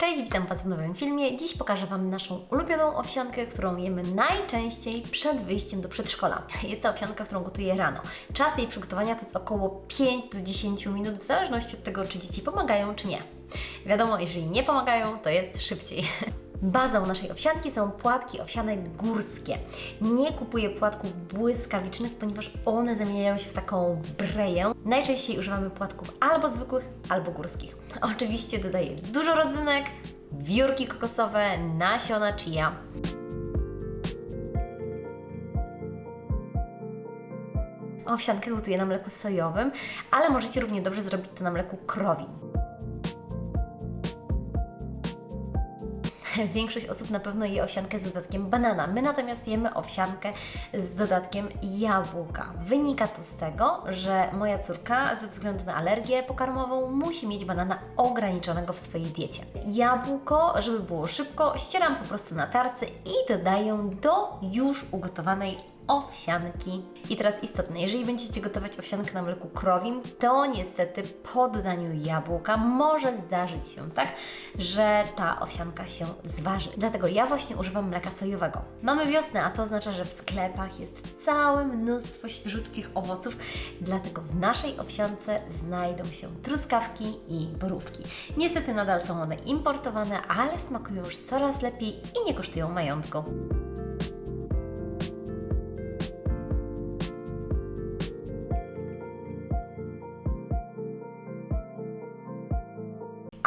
Cześć, witam Was w nowym filmie. Dziś pokażę Wam naszą ulubioną owsiankę, którą jemy najczęściej przed wyjściem do przedszkola. Jest to owsianka, którą gotuję rano. Czas jej przygotowania to jest około 5 do 10 minut, w zależności od tego, czy dzieci pomagają, czy nie. Wiadomo, jeżeli nie pomagają, to jest szybciej. Bazą naszej owsianki są płatki owsiane górskie. Nie kupuję płatków błyskawicznych, ponieważ one zamieniają się w taką breję. Najczęściej używamy płatków albo zwykłych, albo górskich. Oczywiście dodaję dużo rodzynek, wiórki kokosowe, nasiona chia. Owsiankę gotuję na mleku sojowym, ale możecie równie dobrze zrobić to na mleku krowim. Większość osób na pewno je owsiankę z dodatkiem banana. My natomiast jemy owsiankę z dodatkiem jabłka. Wynika to z tego, że moja córka ze względu na alergię pokarmową musi mieć banana ograniczonego w swojej diecie. Jabłko, żeby było szybko, ścieram po prostu na tarce i dodaję do już ugotowanej owsianki. I teraz istotne, jeżeli będziecie gotować owsiankę na mleku krowim, to niestety po dodaniu jabłka może zdarzyć się tak, że ta owsianka się zważy. Dlatego ja właśnie używam mleka sojowego. Mamy wiosnę, a to oznacza, że w sklepach jest całe mnóstwo świeżutkich owoców, dlatego w naszej owsiance znajdą się truskawki i borówki. Niestety nadal są one importowane, ale smakują już coraz lepiej i nie kosztują majątku.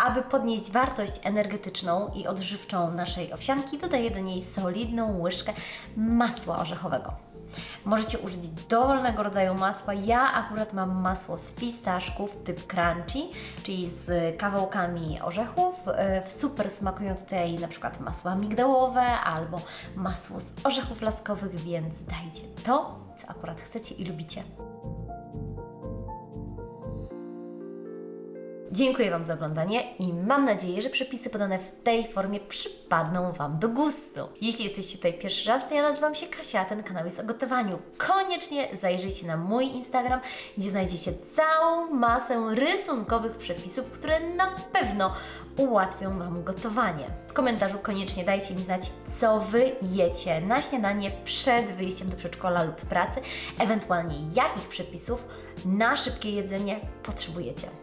Aby podnieść wartość energetyczną i odżywczą naszej owsianki, dodaję do niej solidną łyżkę masła orzechowego. Możecie użyć dowolnego rodzaju masła. Ja akurat mam masło z fistaszków typ crunchy, czyli z kawałkami orzechów. E, Super smakują tutaj na przykład masła migdałowe albo masło z orzechów laskowych, więc dajcie to, co akurat chcecie i lubicie. Dziękuję Wam za oglądanie i mam nadzieję, że przepisy podane w tej formie przypadną Wam do gustu. Jeśli jesteście tutaj pierwszy raz, to ja nazywam się Kasia, a ten kanał jest o gotowaniu. Koniecznie zajrzyjcie na mój Instagram, gdzie znajdziecie całą masę rysunkowych przepisów, które na pewno ułatwią Wam gotowanie. W komentarzu koniecznie dajcie mi znać, co Wy jecie na śniadanie przed wyjściem do przedszkola lub pracy, ewentualnie jakich przepisów na szybkie jedzenie potrzebujecie.